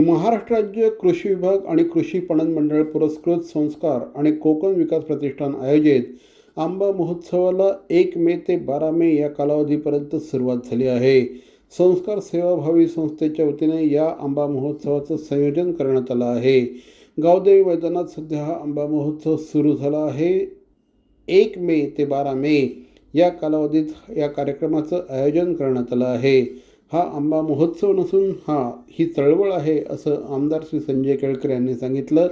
महाराष्ट्र राज्य कृषी विभाग आणि कृषी पणन मंडळ पुरस्कृत संस्कार आणि कोकण विकास प्रतिष्ठान आयोजित आंबा महोत्सवाला एक मे ते बारा मे या कालावधीपर्यंत सुरुवात झाली आहे. संस्कार सेवाभावी संस्थेच्या वतीने या आंबा महोत्सवाचं संयोजन करण्यात आलं आहे. गावदेवी मैदानात सध्या हा आंबा महोत्सव सुरू झाला आहे. एक मे ते बारा मे या कालावधीत या कार्यक्रमाचं आयोजन करण्यात आलं आहे. हा आंबा महोत्सव नसून हा ही चळवळ आहे असं आमदार श्री संजय केळकर यांनी सांगितलं.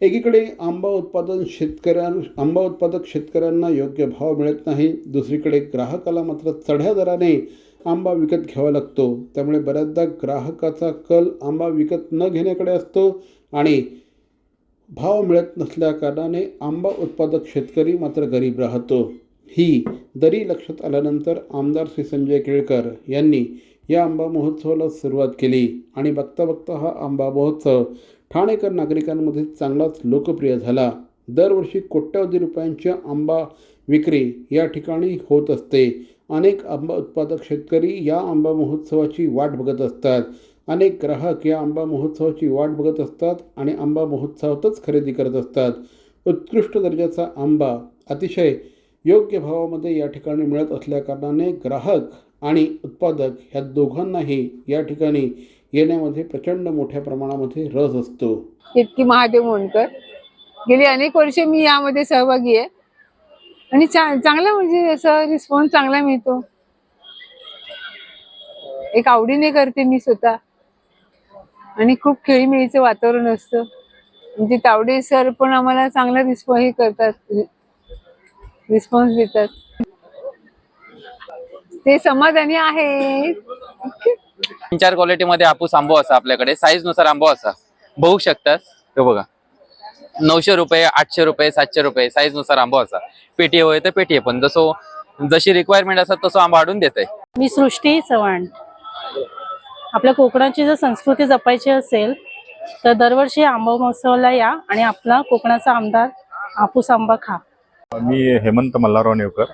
एकीकडे आंबा उत्पादन शेतकऱ्यां आंबा उत्पादक शेतकऱ्यांना योग्य भाव मिळत नाही दुसरीकडे ग्राहकाला मात्र चढ्या दराने आंबा विकत घ्यावा लागतो. त्यामुळे बऱ्याचदा ग्राहकाचा कल आंबा विकत न घेण्याकडे असतो आणि भाव मिळत नसल्याकारणाने आंबा उत्पादक शेतकरी मात्र गरीब राहतो. ही दरी लक्षात आल्यानंतर आमदार श्री संजय केळकर यांनी या आंबा महोत्सवाला सुरुवात केली. आणि बघता बघता हा आंबा महोत्सव ठाणेकर नागरिकांमध्ये चांगलाच लोकप्रिय झाला. दरवर्षी कोट्यावधी रुपयांची आंबा विक्री या ठिकाणी होत असते. अनेक आंबा उत्पादक शेतकरी या आंबा महोत्सवाची वाट बघत असतात. अनेक ग्राहक या आंबा महोत्सवाची वाट बघत असतात आणि आंबा महोत्सवातच खरेदी करत असतात. उत्कृष्ट दर्जाचा आंबा अतिशय योग्य भावामध्ये या ठिकाणी मिळत असल्याकारणाने ग्राहक आणि उत्पादक ह्या दोघांनाही या ठिकाणी येण्यामध्ये प्रचंड मोठ्या प्रमाणामध्ये रस असतो. इतकी महादेव मोंडकर. गेली अनेक वर्ष मी यामध्ये सहभागी आहे. आणि चांगला म्हणजे असं रिस्पॉन्स चांगला मिळतो. एक आवडीने करते मी स्वतः. आणि खूप खेळीमेळीचं वातावरण असतं. म्हणजे तावडे सर पण आम्हाला चांगला रिस्पॉन्स हे करतात. रिस्पॉन्स देतात. ते समाधानी आहे. तीन चार क्वालिटीमध्ये हापूस आंबो असा आपल्याकडे. साईजनुसार आंबो असा. बघू शकतात हे बघा. नऊशे रुपये आठशे रुपये सातशे रुपये. साईजनुसार आंबो असा. पेटी होय तर पेटी पण जसो जशी रिक्वायरमेंट असतात तसं आंबा हाडून देते मी सृष्टी चव्हाण. आपल्या कोकणाची जर संस्कृती जपायची असेल तर दरवर्षी आंबा महोत्सवाला या आणि आपला कोकणाचा आमदार हापूस आंबा खा. मी हेमंत मल्हारराव नेवकर.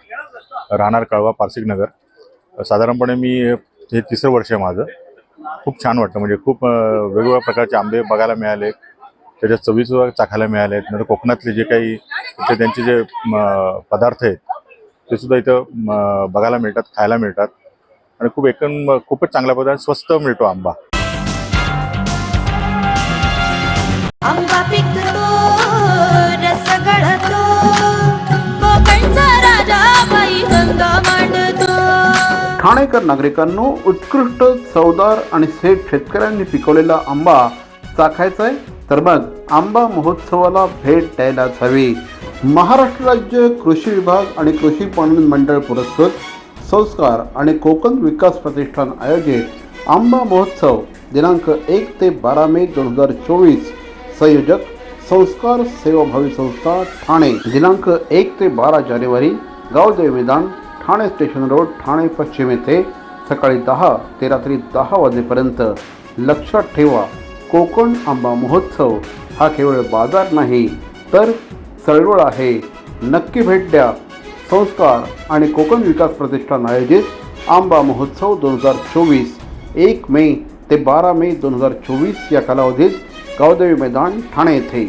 राहणार कळवा पारसिक नगर. साधारणपणे मी हे तिसरं वर्ष आहे माझं. खूप छान वाटतं. म्हणजे खूप वेगवेगळ्या प्रकारचे आंबे बघायला मिळाले त्याच्या चवीसुद्धा चाखायला मिळाले आहेत नंतर कोकणातले जे काही इथे त्यांचे जे पदार्थ आहेत ते सुद्धा इथं बघायला मिळतात खायला मिळतात. आणि खूप एकूण खूपच चांगल्या पद्धतीने स्वस्त मिळतो आंबा. ठाणेकर नागरिकांनो उत्कृष्ट चवदार आणि सेठ शेतकऱ्यांनी पिकवलेला आंबा चाखायचा आहे. तर मग आंबा महोत्सवाला भेट द्यायलाच हवी. महाराष्ट्र राज्य कृषी विभाग आणि कृषी पणन मंडळ पुरस्कृत संस्कार आणि कोकण विकास प्रतिष्ठान आयोजित आंबा महोत्सव दिनांक एक ते बारा मे दोन हजार चोवीस संयोजक संस्कार सेवाभावी संस्था ठाणे. दिनांक एक ते बारा जानेवारी गावदेवी मैदान ठाणे स्टेशन रोड ठाणे पश्चिम येथे सकाळी दहा ते रात्री दहा वाजेपर्यंत लक्षात ठेवा कोकण आंबा महोत्सव हा केवळ बाजार नाही तर चळवळ आहे. नक्की भेट द्या. संस्कार आणि कोकण विकास प्रतिष्ठान आयोजित आंबा महोत्सव दोन हजार चोवीस एक मे ते बारा मे दोन हजार चोवीस या कालावधीत गावदेवी मैदान ठाणे येथे.